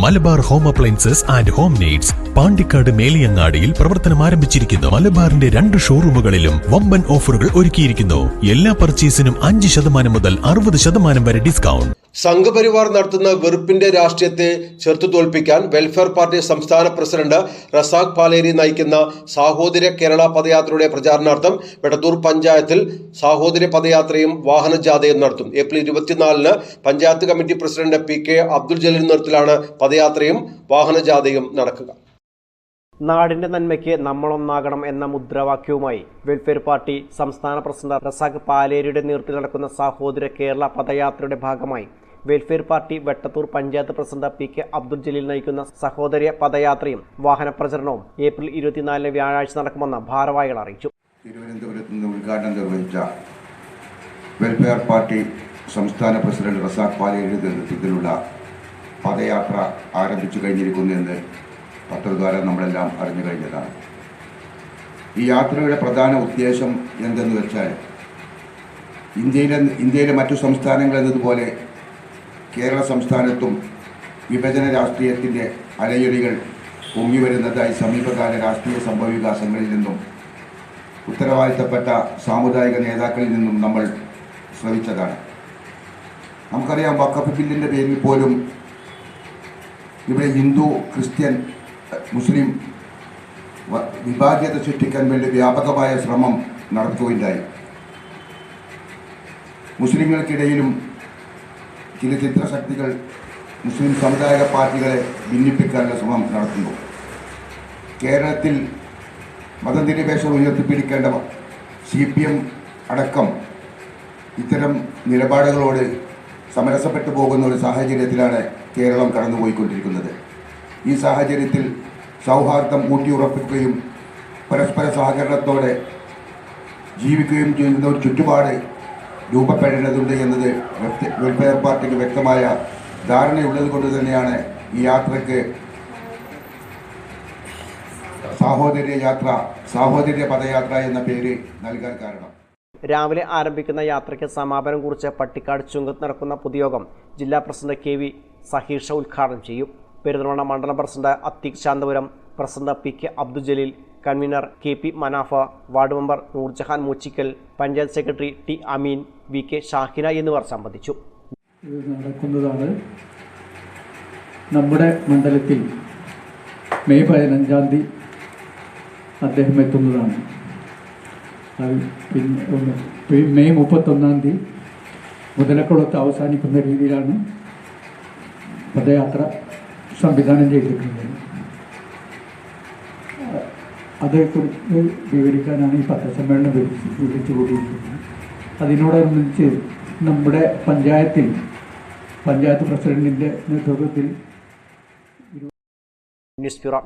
Malabar home appliances and home needs Pandikkad മേലിയങ്ങാടിയിൽ പ്രവർത്തനം ആരംഭിച്ചിരിക്കുന്നു. മലബാറിന്റെ രണ്ട് ഷോറൂമുകളിലും വമ്പൻ ഓഫറുകൾ ഒരുക്കിയിരിക്കുന്നു. എല്ലാ പർച്ചേസിനും അഞ്ച് ശതമാനം മുതൽ അറുപത് ശതമാനം വരെ ഡിസ്കൗണ്ട്. സംഘപരിവാർ നടത്തുന്ന വെറുപ്പിന്റെ രാഷ്ട്രീയത്തെ ചെറുത്തു തോൽപ്പിക്കാൻ വെൽഫെയർ പാർട്ടി സംസ്ഥാന പ്രസിഡന്റ് റസാഖ് പാലേരി നയിക്കുന്ന സാഹോദര്യ കേരള പദയാത്രയുടെ പ്രചാരണാർത്ഥം വെടത്തൂർ പഞ്ചായത്തിൽ സാഹോദര്യ പദയാത്രയും വാഹനജാഥയും നടത്തും. ഏപ്രിൽ ഇരുപത്തിനാലിന് panchayat committee president P K Abdul Jaleel നേതൃത്വത്തിലാണ് പദയാത്രയും വാഹനജാഥയും നടക്കുക. നാടിന്റെ നന്മയ്ക്ക് നമ്മളൊന്നാകണം എന്ന മുദ്രാവാക്യവുമായി വെൽഫെയർ പാർട്ടി സംസ്ഥാന പ്രസിഡന്റ് റസാഖ് പാലേരിയുടെ നേതൃത്വത്തിൽ നടക്കുന്ന സഹോദര കേരള പദയാത്രയുടെ ഭാഗമായി welfare party Vettathur panchayat president P K Abdul Jaleel നയിക്കുന്ന സഹോദര പദയാത്രയും വാഹന പ്രചരണവും ഏപ്രിൽ ഇരുപത്തിനാലിന് വ്യാഴാഴ്ച നടക്കുമെന്ന് ഭാരവാഹികൾ അറിയിച്ചു. തിരുവനന്തപുരത്ത് നിന്ന് ഉദ്ഘാടനം നിർവഹിച്ച വെൽഫെയർ പാർട്ടി സംസ്ഥാന പ്രസിഡന്റ് റസാഖ് പാലേരിയുടെ നേതൃത്വത്തിലുള്ള പദയാത്ര ആരംഭിച്ചു കഴിഞ്ഞിരിക്കുന്നു എന്ന് പത്രദ്വാര നമ്മളെല്ലാം അറിഞ്ഞു കഴിഞ്ഞതാണ്. ഈ യാത്രയുടെ പ്രധാന ഉദ്ദേശം എന്തെന്ന് വെച്ചാൽ ഇന്ത്യയിലെ ഇന്ത്യയിലെ മറ്റു സംസ്ഥാനങ്ങൾ എന്നതുപോലെ കേരള സംസ്ഥാനത്തും വിഭജന രാഷ്ട്രീയത്തിന്റെ അലയൊലികൾ പൊങ്ങി വരുന്നതായി സമീപകാല രാഷ്ട്രീയ സംഭവവികാസങ്ങളിൽ നിന്നും ഉത്തരവാദിത്തപ്പെട്ട സാമുദായിക നേതാക്കളിൽ നിന്നും നമ്മൾ ശ്രവിച്ചതാണ്. നമുക്കറിയാം വക്കഫ് ബില്ലിന്റെ പേരിൽ പോലും ഇവിടെ ഹിന്ദു ക്രിസ്ത്യൻ മുസ്ലിം വിഭാഗീയത സൃഷ്ടിക്കാൻ വേണ്ടി വ്യാപകമായ ശ്രമം നടത്തുകയുണ്ടായി. മുസ്ലിങ്ങൾക്കിടയിലും ചില ചിത്രശക്തികൾ മുസ്ലിം സമുദായ പാർട്ടികളെ ഭിന്നിപ്പിക്കാനുള്ള ശ്രമം നടത്തുന്നു. കേരളത്തിൽ മതനിരപേക്ഷം ഉയർത്തിപ്പിടിക്കേണ്ട സി പി എം അടക്കം ഇത്തരം നിലപാടുകളോട് സമരസപ്പെട്ടു പോകുന്ന ഒരു സാഹചര്യത്തിലാണ് കേരളം കടന്നുപോയിക്കൊണ്ടിരിക്കുന്നത്. ഈ സാഹചര്യത്തിൽ സൗഹാർദ്ദം ഊട്ടിയുറപ്പിക്കുകയും പരസ്പര സഹകരണത്തോടെ ജീവിക്കുകയും ചെയ്യുന്ന ഒരു ചുറ്റുപാട് രൂപപ്പെടേണ്ടതുണ്ട് എന്നത് വെൽഫെ- വെൽഫെയർ പാർട്ടിക്ക് വ്യക്തമായ ധാരണയുള്ളത് കൊണ്ട് തന്നെയാണ് ഈ യാത്രയ്ക്ക് സാഹോദര്യ യാത്ര സാഹോദര്യ പദയാത്ര എന്ന പേര് നൽകാൻ കാരണം. രാവിലെ ആരംഭിക്കുന്ന യാത്രയ്ക്ക് സമാപനം കുറിച്ച് പട്ടിക്കാട് ചുങ്കത്ത് നടക്കുന്ന പൊതുയോഗം ജില്ലാ പ്രസിഡന്റ് കെ വി സഹീഷ ഉദ്ഘാടനം ചെയ്യും. പെരുന്തൽമണ്ണ മണ്ഡലം president Athik Santhapuram president P K Abdul Jaleel convener K P Manafa ward member Noorjahan Moochikkal panchayat secretary T Ameen V K Shahina എന്നിവർ സംബന്ധിച്ചു. നടക്കുന്നതാണ് നമ്മുടെ മണ്ഡലത്തിൽ മെയ് പതിനഞ്ചാം തീയതി അദ്ദേഹം എത്തുന്നതാണ്. പിന്നെ മെയ് മുപ്പത്തൊന്നാം തീയതി മുതലക്കുളത്ത് അവസാനിക്കുന്ന രീതിയിലാണ് പദയാത്ര സംവിധാനം ചെയ്തിട്ടുള്ളത്. അതേക്കുറിച്ച് വിവരിക്കാനാണ് ഈ പത്രസമ്മേളനം വിളിച്ച് വിളിച്ചു കൂടിയിരിക്കുന്നത് അതിനോടനുബന്ധിച്ച് നമ്മുടെ പഞ്ചായത്തിൽ പഞ്ചായത്ത് പ്രസിഡന്റിന്റെ നേതൃത്വത്തിൽ ന്യൂസ് ബ്യൂറോ